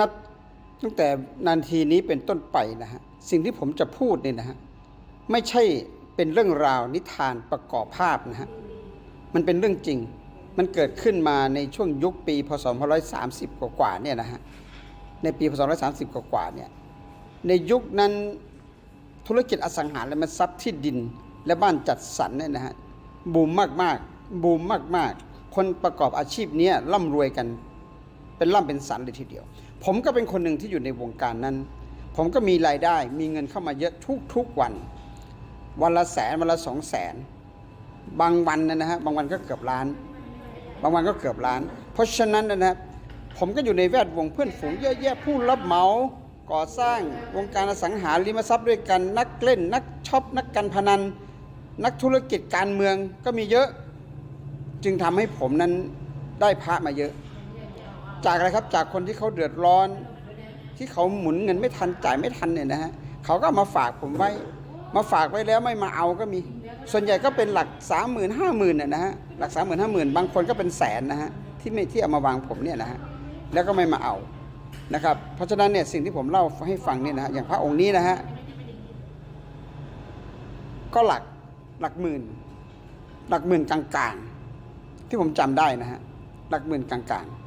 นับตั้งแต่นาทีนี้เป็นต้นไปนะฮะสิ่งที่ผมจะพูดเนี่ยนะฮะไม่ใช่เป็นเรื่องราวนิทานประกอบภาพนะฮะมันเป็นเรื่องจริง มันเกิดขึ้นมาในช่วงยุคปี พศ130 กว่าๆเนี่ยนะฮะในปี พศ130 กว่าๆเนี่ยในยุคนั้นธุรกิจอสังหาริมทรัพย์ที่ดินและบ้านจัดสรรเนี่ยนะฮะบูมมากๆบูมมากๆ คนประกอบอาชีพนี้ร่ำรวยกัน เป็นร่ำเป็นสันเลยทีเดียว ผมก็เป็นคนหนึ่งที่อยู่ในวงการนั้น ผมก็มีรายได้มีเงินเข้ามาเยอะทุกๆวัน วันละแสนวันละสองแสนบางวันนะนะฮะบางวันก็เกือบล้าน บางวันก็เกือบล้าน เพราะฉะนั้นนะนะผมก็อยู่ในแวดวงเพื่อนฝูงเยอะแยะผู้รับเหมาก่อสร้างวงการอสังหาริมทรัพย์ด้วยกัน นักเล่น นักช็อปนักการพนัน นักธุรกิจการเมืองก็มีเยอะ จึงทำให้ผมนั้นได้พระมาเยอะ จากอะไรครับจากคนที่เขาเดือดร้อน ที่เขาหมุนเงินไม่ทันจ่ายไม่ทันเนี่ยนะฮะเขาก็มาฝากผมไว้ มาฝากไว้แล้วไม่มาเอาก็มี ส่วนใหญ่ก็เป็นหลักสามหมื่นห้าหมื่นน่ยนะฮะหลักสามหมื่นห้าหมื่นบางคนก็เป็นแสนนะฮะที่ไม่ที่เอามาวางผมเนี่ยนะฮะแล้วก็ไม่มาเอานะครับเพราะฉะนั้นเนี่ยสิ่งที่ผมเล่าให้ฟังเนี่ยนะฮะอย่างพระองค์นี้นะฮะก็หลักหลักหมื่น หลักหมื่นกลางๆ ที่ผมจำได้นะฮะหลักหมื่นกลางๆ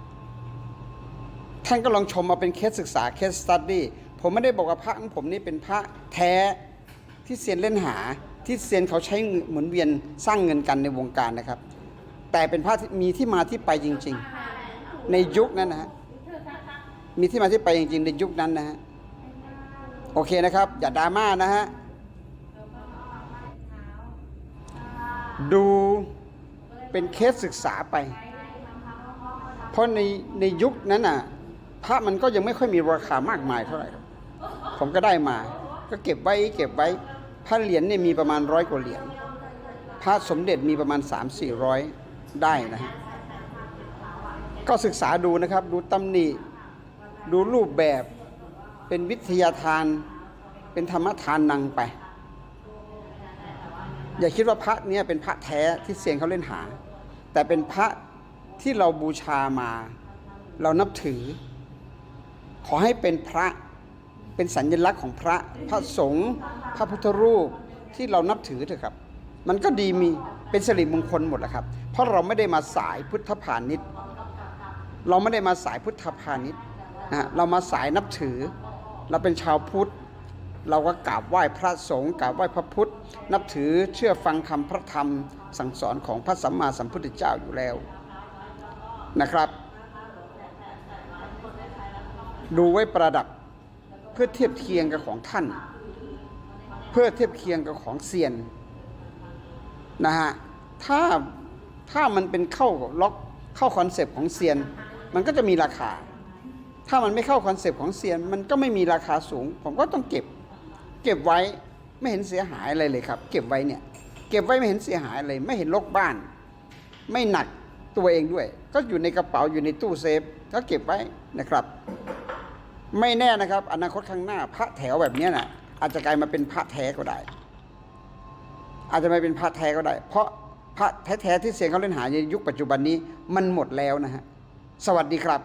ท่านก็ลองชมมาเป็นเคสศึกษาเคสสตัดดี้ผมไม่ได้บอกว่าพระของผมนี่เป็นพระแท้ที่เซียนเล่นหาที่เซียนเขาใช้หมุนเวียนสร้างเงินกันในวงการนะครับ แต่เป็นพระมีที่มาที่ไปจริง ๆ ในยุคนั้นนะฮะมีที่มาที่ไปจริง ๆ ในยุคนั้นนะฮะโอเคนะครับ อย่าดราม่านะฮะดูเป็นเคสศึกษาไป เพราะในในยุคนั้นน่ะ พระมันก็ยังไม่ค่อยมีราคามากมายเท่าไหร่ครับผมก็ได้มา ก็เก็บไว้เก็บไว้ พระเหรียญเนี่ยมีประมาณร้อยกว่าเหรียญ พระสมเด็จมีประมาณ 3 4 0 0 ได้นะฮะ ก็ศึกษาดูนะครับ ดูตำหนิ ดูรูปแบบ เป็นวิทยาทาน เป็นธรรมทานนังไป อย่าคิดว่าพระเนี่ยเป็นพระแท้ที่เซียนเขาเล่นหา แต่เป็นพระที่เราบูชามา เรานับถือ ขอให้เป็นพระเป็นสัญลักษณ์ของพระพระสงฆ์พระพุทธรูปที่เรานับถือเถอะครับ มันก็ดีมีเป็นสิริมงคลหมดแหละครับ เพราะเราไม่ได้มาสายพุทธพาณิชย์ เราไม่ได้มาสายพุทธพาณิชย์นะฮะเรามาสายนับถือ เราเป็นชาวพุทธ เราก็กราบไหว้พระสงฆ์กราบไหว้พระพุทธ นับถือเชื่อฟังคำพระธรรม สั่งสอนของพระสัมมาสัมพุทธเจ้าอยู่แล้วนะครับ ดูไว้ประดับเพื่อเทียบเคียงกับของท่าน เพื่อเทียบเคียงกับของเซียนนะฮะถ้าถ้ามันเป็นเข้าล็อกเข้าคอนเซปต์ของเซียน มันก็จะมีราคา ถ้ามันไม่เข้าคอนเซปต์ของเซียน มันก็ไม่มีราคาสูง ผมก็ต้องเก็บ เก็บไว้ไม่เห็นเสียหายอะไรเลยครับ เก็บไว้เนี่ย เก็บไว้ไม่เห็นเสียหายอะไรไม่เห็นลกบ้าน ไม่หนักตัวเองด้วย ก็อยู่ในกระเป๋าอยู่ในตู้เซฟก็เก็บไว้นะครับ ไม่แน่นะครับ อนาคตข้างหน้า พระแถวแบบนี้ยน่ะ อาจจะกลายมาเป็นพระแท้ก็ได้ อาจจะไม่เป็นพระแท้ก็ได้ เพราะพระแท้ๆที่เสียงเขาเล่นหายในยุคปัจจุบันนี้มันหมดแล้วนะฮะสวัสดีครับ